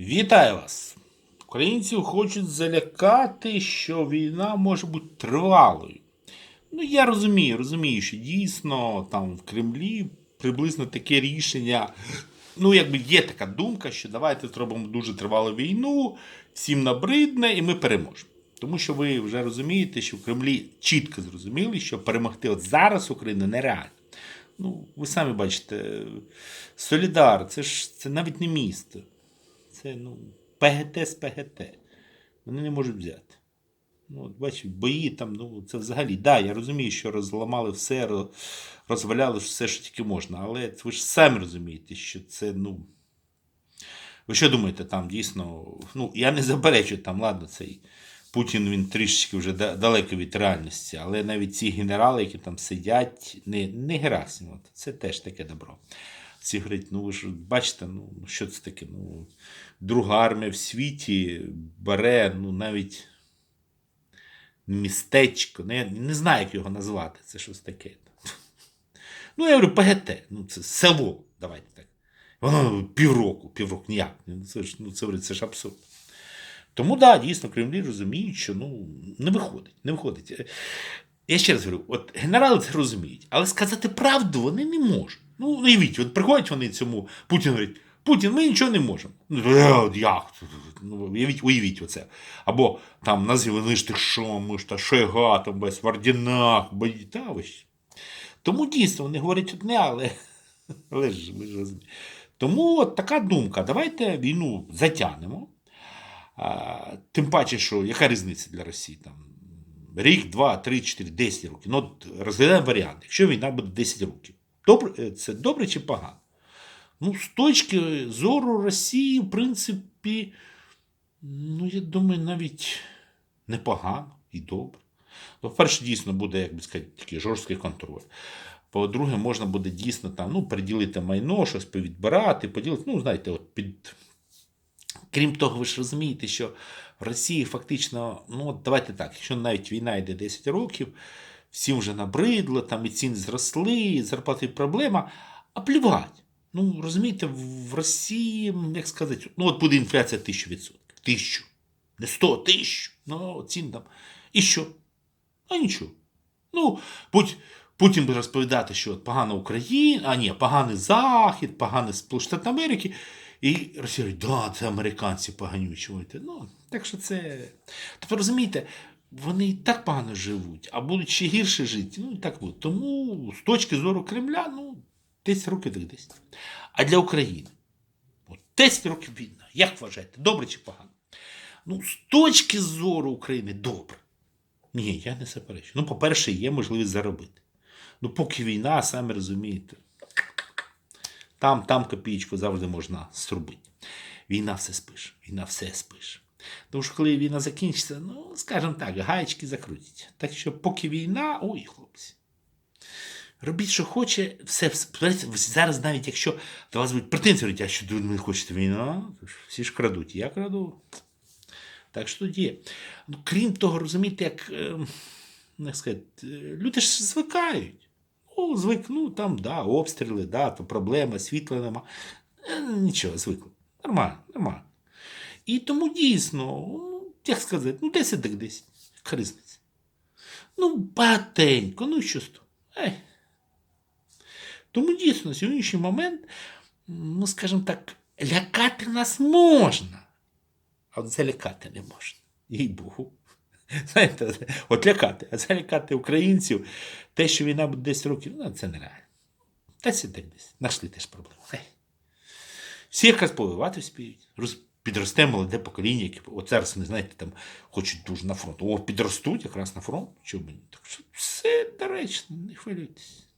Вітаю вас! Українців хочуть залякати, що війна може бути тривалою. Ну, я розумію, розумію, що дійсно там в Кремлі приблизно таке рішення. Ну, якби є така думка, що давайте зробимо дуже тривалу війну, всім набридне, і ми переможемо. Тому що ви вже розумієте, що в Кремлі чітко зрозуміли, що перемогти от зараз Україну нереально. Ну, ви самі бачите, Солідар, це ж це навіть не місто. Це ну, ПГТ з ПГТ. Вони не можуть взяти. Ну, от бачите, бої там, ну, це взагалі, да, я розумію, що розламали все, розваляли все, що тільки можна, але ви ж самі розумієте, що це, ну. Ви що думаєте, там дійсно. Ну, я не заперечую там, ладно, цей Путін він трішечки вже далеко від реальності, але навіть ці генерали, які там сидять, не, не Герасимов, це теж таке добро. Всі говорять, ну ви ж бачите, ну що це таке? Ну, друга армія в світі бере, ну навіть містечко, ну, я не знаю, як його назвати, це щось таке. Ну, я говорю, ПГТ, ну це село, давайте так. Воно півроку, півроку, ніяк. Ну, це ж, ну, це, це ж абсурд. Тому так, да, дійсно, Кремлі розуміють, що ну, не виходить. Не виходить. Я ще раз говорю, от генерали це розуміють, але сказати правду вони не можуть. Ну, уявіть, от приходять вони цьому, Путін говорить, Путін, ми нічого не можемо. Ну, «Е, як? Ну, уявіть, уявіть оце. Або там вони ж ти що, ми ж та шега, там без в орденах, бої, та ж. Тому дійсно вони говорять одне, але, але ж ви ж розумієте. Тому от така думка. Давайте війну затягнемо. А, тим паче, що яка різниця для Росії? Там, рік, два, три, чотири, десять років. Ну, розглядаємо варіант. Якщо війна буде 10 років, добре, е, це добре чи погано? Ну, з точки зору Росії, в принципі, ну, я думаю, навіть непогано і добре. Ну, По-перше, дійсно буде, як би сказати, такий жорсткий контроль. По-друге, можна буде дійсно там, ну, приділити майно, щось повідбирати, поділити. Ну, знаєте, от під. Крім того, ви ж розумієте, що в Росії фактично, ну давайте так, якщо навіть війна йде 10 років, всім вже набридло, там і ціни зросли, і зарплати проблема, а плювать. Ну, розумієте, в Росії, як сказати, ну от буде інфляція 1000%. Тисячу. Не 100, тисячу. Ну, цін там. І що? А нічого. Ну, будь, Путін буде розповідати, що от погана Україна, а ні, поганий Захід, поганий Штати Америки. І Росія говорить, да, це американці поганючі. Ну, так що це. Тобто розумієте, вони і так погано живуть, а будуть ще гірше жити. Ну, так буде. Тому з точки зору Кремля, ну, 10 років так 10. А для України, от 10 років війна, як вважаєте, добре чи погано? Ну, з точки зору України добре. Ні, я не заперечую. Ну, по-перше, є можливість заробити. Ну, поки війна, самі розумієте, там, там копієчку завжди можна срубити. Війна все спише, війна все спише. Тому що коли війна закінчиться, ну, скажімо так, гаєчки закрутять. Так що, поки війна, ой, хлопці. Робіть, що хоче, все. Зараз навіть якщо до вас будуть претензії, а що ви не хочете війну, всі ж крадуть. Я краду. Так що є. Ну, крім того, розумієте, як, е, як сказати, люди ж звикають. Ну, звик, ну там, да, обстріли, да, то проблема, світла нема. Е, Нічого, звикли. Нормально, нормально. І тому дійсно, як сказати, ну 10 так 10. Яка? Ну, багатенько, ну що з? Ей. Тому дійсно, на сьогоднішній момент, ну, скажімо так, лякати нас можна, а от залякати не можна. Їй Богу. Знаєте, от лякати, а залякати українців, те, що війна буде 10 років, ну це нереально. 10 так десь. Нашли теж проблему. Всі якраз повивати спіють. Підросте молоде покоління, яке от зараз, не знаєте, там хочуть дуже на фронт. О, підростуть якраз на фронт. Чому мені? Так що все доречно, не хвилюйтесь.